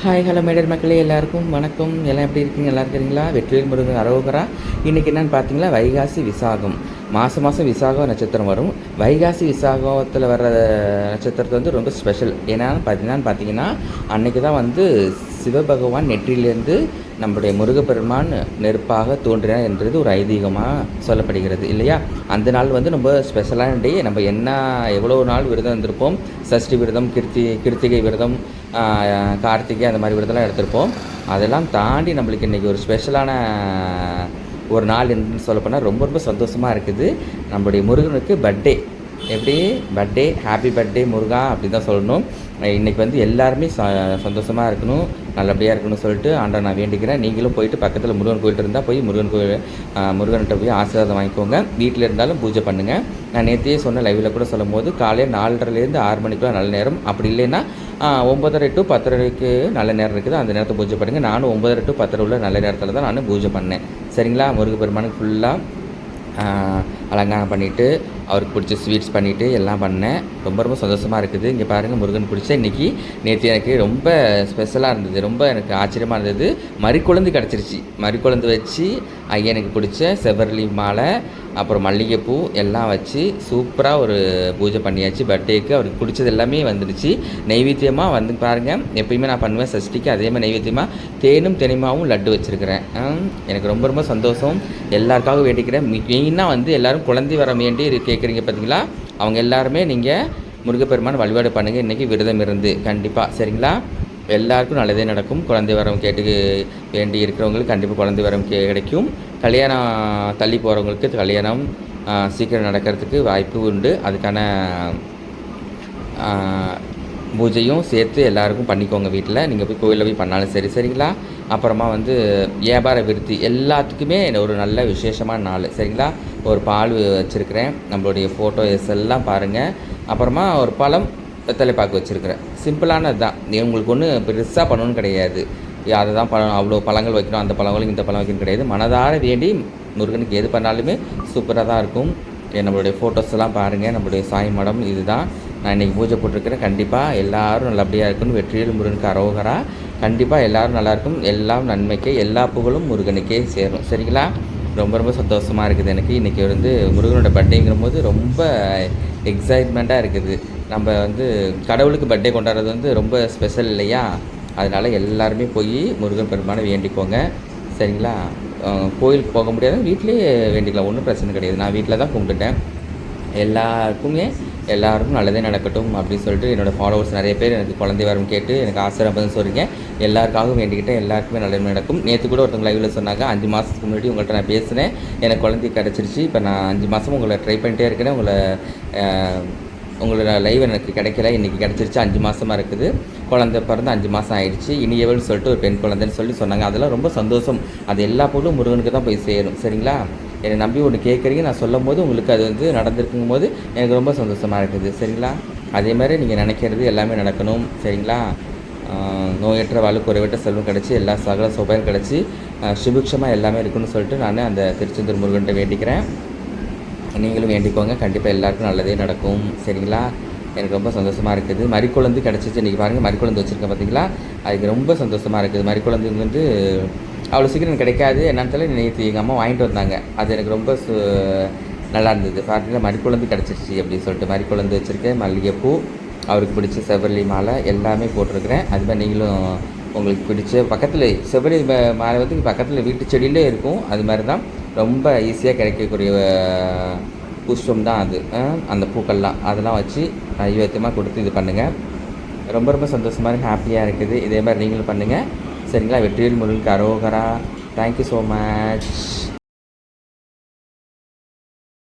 Hi hello matter மக்களே எல்லாருக்கும் வணக்கம். எல்லாம் எப்படி இருக்கீங்க? நல்லா இருக்கிறீங்களா? வெற்றிவேல் முருகன் அரோகரா. இன்றைக்கி என்னென்னு பார்த்தீங்களா? வைகாசி விசாகம். மாதம் மாதம் விசாகம் நட்சத்திரம் வரும். வைகாசி விசாகத்தில் வர்ற நட்சத்திரத்தை வந்து ரொம்ப ஸ்பெஷல் ஏன்னா பார்த்தீங்கன்னா பார்த்தீங்கன்னா அன்றைக்கி தான் வந்து சிவபகவான் நெற்றியிலேருந்து நம்முடைய முருகப்பெருமான் நெருப்பாக தோன்றினார் என்றது ஒரு ஐதீகமாக சொல்லப்படுகிறது இல்லையா? அந்த நாள் வந்து ரொம்ப ஸ்பெஷலான டே நம்ம என்ன எவ்வளோ நாள் விரதம் இருந்திருப்போம்? சஷ்டி விரதம் கிருத்தி கிருத்திகை விரதம் கார்த்திகை அந்த மாதிரி விரதம்லாம் எடுத்திருப்போம். அதெல்லாம் தாண்டி நம்மளுக்கு இன்றைக்கி ஒரு ஸ்பெஷலான ஒரு நாள் என்று சொல்லப்போனால் ரொம்ப ரொம்ப சந்தோஷமாக இருக்குது. நம்முடைய முருகனுக்கு பர்த்டே எப்படி? பர்த்டே ஹாப்பி பர்த்டே முருகா அப்படி தான் சொல்லணும். இன்றைக்கி வந்து எல்லாருமே ச சந்தோஷமாக இருக்கணும். நல்லபடியாக இருக்கணும்னு சொல்லிட்டு ஆண்டா நான் வேண்டிக்கிறேன். நீங்களும் போயிட்டு பக்கத்தில் முருகன் கோயில் இருந்தால் போய் முருகன் கோயில் முருகன்கிட்ட போய் ஆசீர்வாதம் வாங்கிக்கோங்க. வீட்டில் இருந்தாலும் பூஜை பண்ணுங்கள் நான் நேற்றையே சொன்ன லைவில் கூட சொல்லும் போது காலையில் நாலரைலேருந்து ஆறு மணிக்குள்ள நல்ல நேரம். அப்படி இல்லைன்னா ஒம்பதரை டு பத்தரைக்கு நல்ல நேரம் இருக்குது. அந்த நேரத்தை பூஜை பண்ணுங்கள் நானும் ஒம்பதரை டு பத்தரை உள்ள நல்ல நேரத்தில் தான் நான் பூஜை பண்ணேன். சரிங்களா? முருகப்பெருமானுக்கு ஃபுல்லாக அலங்காரம் பண்ணிவிட்டு அவருக்கு பிடிச்ச ஸ்வீட்ஸ் பண்ணிவிட்டு எல்லாம் பண்ணேன். ரொம்ப ரொம்ப சந்தோஷமாக இருக்குது. இங்கே பாருங்கள் முருகன் பிடிச்ச இன்றைக்கி நேற்று எனக்கு ரொம்ப ஸ்பெஷலாக இருந்தது. ரொம்ப எனக்கு ஆச்சரியமாக இருந்தது. மறிக்குழந்து கிடச்சிருச்சு. மறிக்குழந்து வச்சு ஐயனுக்கு பிடிச்ச செவ்வரளி மாலை அப்புறம் மல்லிகைப்பூ எல்லாம் வச்சு சூப்பராக ஒரு பூஜை பண்ணியாச்சு. பர்த்டேக்கு அவருக்கு பிடிச்சது எல்லாமே வந்துடுச்சு. நைவேத்தியமாக வந்து பாருங்கள் எப்பயுமே நான் பண்ணுவேன் சஷ்டிக்கு அதே மாதிரி நைவேத்தியமாக தேனும் தெனிமாவும் லட்டு வச்சுருக்கிறேன். எனக்கு ரொம்ப ரொம்ப சந்தோஷம். எல்லாருக்காகவும் வேண்டிக்கிறேன். மெயினாக வந்து எல்லோரும் குழந்தை வர வேண்டி கேட்குறீங்க பார்த்தீங்களா அவங்க எல்லாருமே நீங்கள் முருகப்பெருமான் வழிபாடு பண்ணுங்கள் இன்றைக்கி விரதம் இருந்து. கண்டிப்பாக சரிங்களா? எல்லாருக்கும் நல்லதே நடக்கும். குழந்தை வரம் கேட்டு வேண்டி இருக்கிறவங்களுக்கு கண்டிப்பாக குழந்தை வரம் கிடைக்கும். கல்யாணம் தள்ளி போகிறவங்களுக்கு கல்யாணம் சீக்கிரம் நடக்கிறதுக்கு வாய்ப்பு உண்டு. அதுக்கான பூஜையும் சேர்த்து எல்லாருக்கும் பண்ணிக்கோங்க வீட்டில் நீங்கள் போய் கோயிலில் போய் பண்ணாலும் சரி சரிங்களா? அப்புறமா வந்து வியாபார விருத்தி எல்லாத்துக்குமே ஒரு நல்ல விசேஷமான நாள் சரிங்களா? ஒரு பால் வச்சுருக்கிறேன். நம்மளுடைய ஃபோட்டோஸ் எல்லாம் பாருங்கள் அப்புறமா ஒரு பழம் தலைப்பாக்கு வச்சுருக்கிறேன். சிம்பிளானது தான் உங்களுக்கு ஒன்றும் பெருசாக பண்ணணும்னு கிடையாது. அதை தான் பழம் அவ்வளோ பழங்கள் வைக்கணும் அந்த பழங்களும் இந்த பழம் வைக்கணும் கிடையாது. மனதார வேண்டி முருகனுக்கு எது பண்ணாலுமே சூப்பராக தான் இருக்கும். நம்மளுடைய ஃபோட்டோஸ் எல்லாம் பாருங்கள் நம்மளுடைய சாய் மடம் இதுதான். நான் இன்றைக்கி பூஜை போட்டிருக்கிறேன். கண்டிப்பாக எல்லாரும் நல்லபடியாக இருக்கணும். வெற்றியில் முருகனுக்கு அரோகரா. கண்டிப்பாக எல்லாரும் நல்லாயிருக்கும் எல்லாம் நன்மைக்கே எல்லா புகழும் முருகனுக்கே சேரும். சரிங்களா? ரொம்ப ரொம்ப சந்தோஷமாக இருக்குது எனக்கு. இன்றைக்கி வந்து முருகனோட பர்த்டேங்கிற போது ரொம்ப எக்ஸைட்மெண்ட்டாக இருக்குது. நம்ம வந்து கடவுளுக்கு பர்த்டே கொண்டாடுறது வந்து ரொம்ப ஸ்பெஷல் இல்லையா? அதனால் எல்லாருமே போய் முருகன் பெருமானை வேண்டிக்கோங்க. சரிங்களா? கோயிலுக்கு போக முடியாது வீட்டிலேயே வேண்டிக்கலாம். ஒன்றும் பிரச்சனை கிடையாது. நான் வீட்டில் தான் கும்பிட்டுட்டேன். எல்லாருக்குமே எல்லாருக்கும் நல்லதே நடக்கட்டும் அப்படின்னு சொல்லிட்டு என்னோடய ஃபாலோவர்ஸ் நிறைய பேர் எனக்கு குழந்தை வரம் கேட்டு எனக்கு ஆசீர்வாதம் சொல்கிறீங்க எல்லாருக்காகவும் வேண்டிக்கிட்டேன். எல்லாருக்குமே நல்லது நடக்கும். நேற்று கூட ஒருத்தவங்க லைவில் சொன்னாங்க அஞ்சு மாதத்துக்கு முன்னாடி உங்கள்கிட்ட நான் பேசினேன். எனக்கு குழந்தை கிடச்சிருச்சு. இப்போ நான் அஞ்சு மாதம் உங்களை ட்ரை பண்ணிட்டே இருக்கிறேன் உங்களை உங்களோட லைவ் எனக்கு கிடைக்கல. இன்றைக்கி கிடச்சிருச்சு. அஞ்சு மாதமாக இருக்குது. குழந்தை பிறந்து அஞ்சு மாதம் ஆயிடுச்சு. இனியவள்னு சொல்லிட்டு ஒரு பெண் குழந்தைன்னு சொல்லி சொன்னாங்க. அதெல்லாம் ரொம்ப சந்தோஷம். அது எல்லா பொருளும் முருகனுக்கு தான் போய் சேரும். சரிங்களா? என்னை நம்பி ஒன்று கேட்குறீங்க நான் சொல்லும் போது உங்களுக்கு அது வந்து நடந்திருக்கும் போது எனக்கு ரொம்ப சந்தோஷமாக இருக்குது. சரிங்களா? அதே மாதிரி நீங்கள் நினைக்கிறது எல்லாமே நடக்கணும். சரிங்களா? நோயற்ற வாழ் குறைவற்ற செல்வம் கிடச்சி எல்லா சகல சுபையும் கிடச்சி சுபிக்ஷமாக எல்லாமே இருக்குன்னு சொல்லிட்டு நான் அந்த திருச்செந்தூர் முருகன்கிட்ட வேண்டிக்கிறேன். நீங்களும் வேண்டிக்கோங்க கண்டிப்பாக எல்லாருக்கும் நல்லதே நடக்கும். சரிங்களா? எனக்கு ரொம்ப சந்தோஷமாக இருக்குது. மறிக்குழந்து கிடச்சிச்சு. இன்றைக்கி பாருங்கள் மறிக்குழந்து வச்சுருக்கேன் பார்த்தீங்களா அதுக்கு ரொம்ப சந்தோஷமாக இருக்குது. மறிக்குழந்து வந்து அவ்வளோ சீக்கிரம் கிடைக்காது. என்னன்னு தெரியல. நேற்று எங்கள் அம்மா வாங்கிட்டு வந்தாங்க. அது எனக்கு ரொம்ப சு நல்லா இருந்தது. பார்த்தீங்கன்னா மறிக்குழந்து கிடச்சிருச்சு அப்படின்னு சொல்லிட்டு மறிக்குழந்து வச்சுருக்கேன். மல்லிகைப்பூ அவருக்கு பிடிச்ச செவ்வரளி மாலை எல்லாமே போட்டிருக்கிறேன். அது மாதிரி நீங்களும் உங்களுக்கு பிடிச்ச பக்கத்தில் செவ்வரளி மாலை வந்து பக்கத்தில் வீட்டு செடியிலே இருக்கும். அது மாதிரி தான் ரொம்ப ஈஸியாக கிடைக்கக்கூடிய புஷ்பம் தான் அது. அந்த பூக்கள்லாம். அதெல்லாம் வச்சு நைவேத்தியமாக கொடுத்து இது பண்ணுங்கள் ரொம்ப ரொம்ப சந்தோஷமாக ஹாப்பியாக இருக்குது. இதே மாதிரி நீங்களும் பண்ணுங்கள் சரிங்களா? வெற்றிவேல் முருகனுக்கு அரோகரா. Thank you so much